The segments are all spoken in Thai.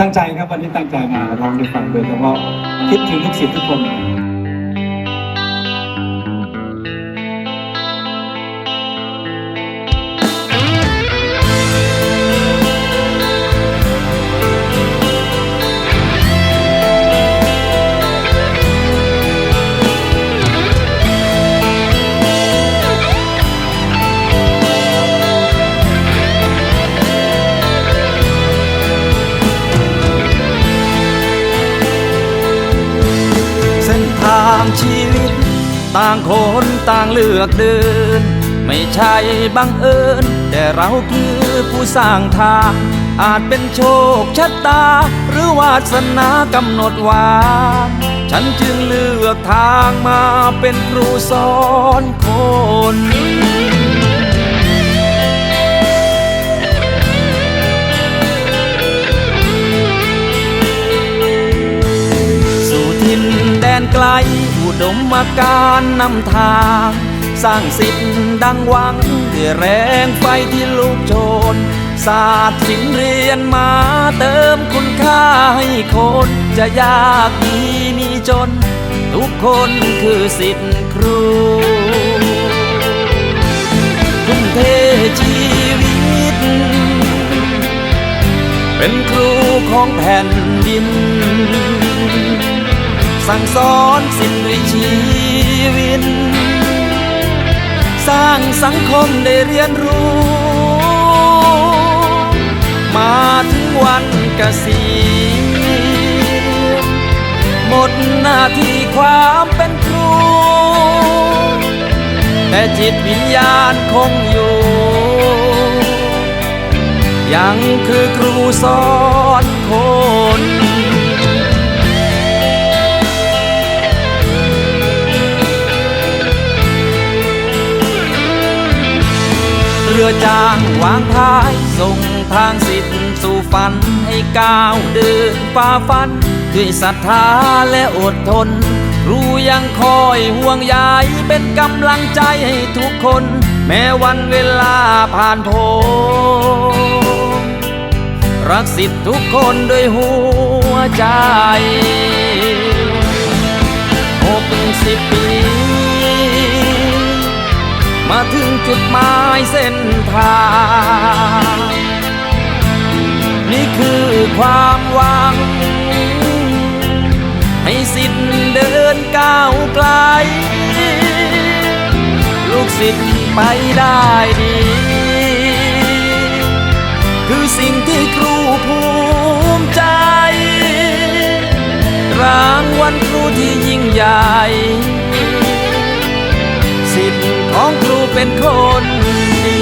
ตั้งใจครับวันนี้ตั้งใจมาร้องไปฟังโดยเฉพาะคิดถึงลูกศิษย์ทุกคนางชีวิต ต่างคนต่างเลือกเดิน ไม่ใช่บังเอิญ แต่เราคือผู้สร้างทาง อาจเป็นโชคชะตา หรือวาสนากำหนดวางฉันจึงเลือกทางมาเป็นครูสอนคนสู่ทินแดนไกล อุดมการนำทาง สร้างสิทธิ์ดังหวังด้วยแรงไฟที่ลุกโชน ศาสตร์ศิลป์เรียนมาเติมคุณค่าให้คน จะยากดีมีจน ทุกคนคือสิทธิ์ครูทุ่มเทชีวิต เป็นครูของแผ่นดิน สั่งสอนสิทธิ์ด้วยชีวิตสร้างสังคมได้เรียนรู้ มาถึงวันเกษียณหมดหน้าที่ความเป็นครู แต่จิตวิญญาณคงอยู่ ยังคือครูสอน รือจางวางพายส่งทางสิทธิ์สู่ฝันให้ก้าวเดินฝ่าฟัน ด้วยศรัทธาและอดทน ครูยังคอยห่วงใยเป็นกำลังใจให้ทุกคน แม้วันเวลาผ่านพ้นรักสิทธิ์ทุกคนด้วยหัวใจหกสิบ ถึงจุดหมายเส้นทาง นี่คือความหวัง ให้สิทธิ์เดินก้าวไกล ลูกศิษย์ไปได้ดี คือสิ่งที่ครูภูมิใจ รางวัลครูที่ยิ่งใหญ่ สิทธิ์ ของครูเป็นคนดี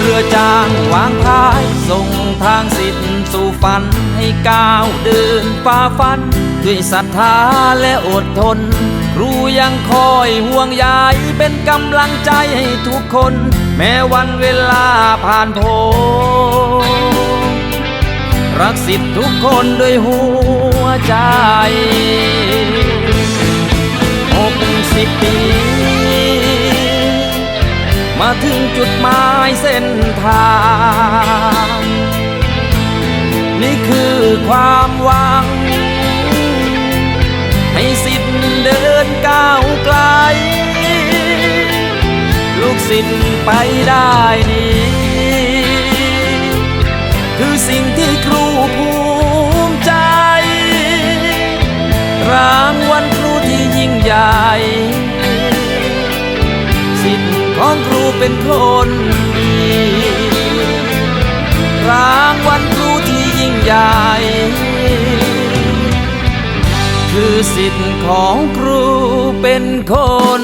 เรือจางวางพายส่งทางสิทธิ ฝันให้ก้าวเดินฝ่าฟัน ด้วยศรัทธาและอดทน ครูยังคอยห่วงใยเป็นกำลังใจให้ทุกคน แม้วันเวลาผ่านพ้นรักสิทธิ์ทุกคนด้วยหัวใจหกสิบปีมาถึงจุดหมายเส้นทาง นี่คือความหวัง ให้สิทธิ์เดินก้าวไกล ลูกศิษย์ไปได้ดีคือสิ่งที่ครูภูมิใจ รางวัลครูที่ยิ่งใหญ่ สิทธิ์ของครูเป็นคน ใหญ่ คือสิทธิ์ของครูเป็นคน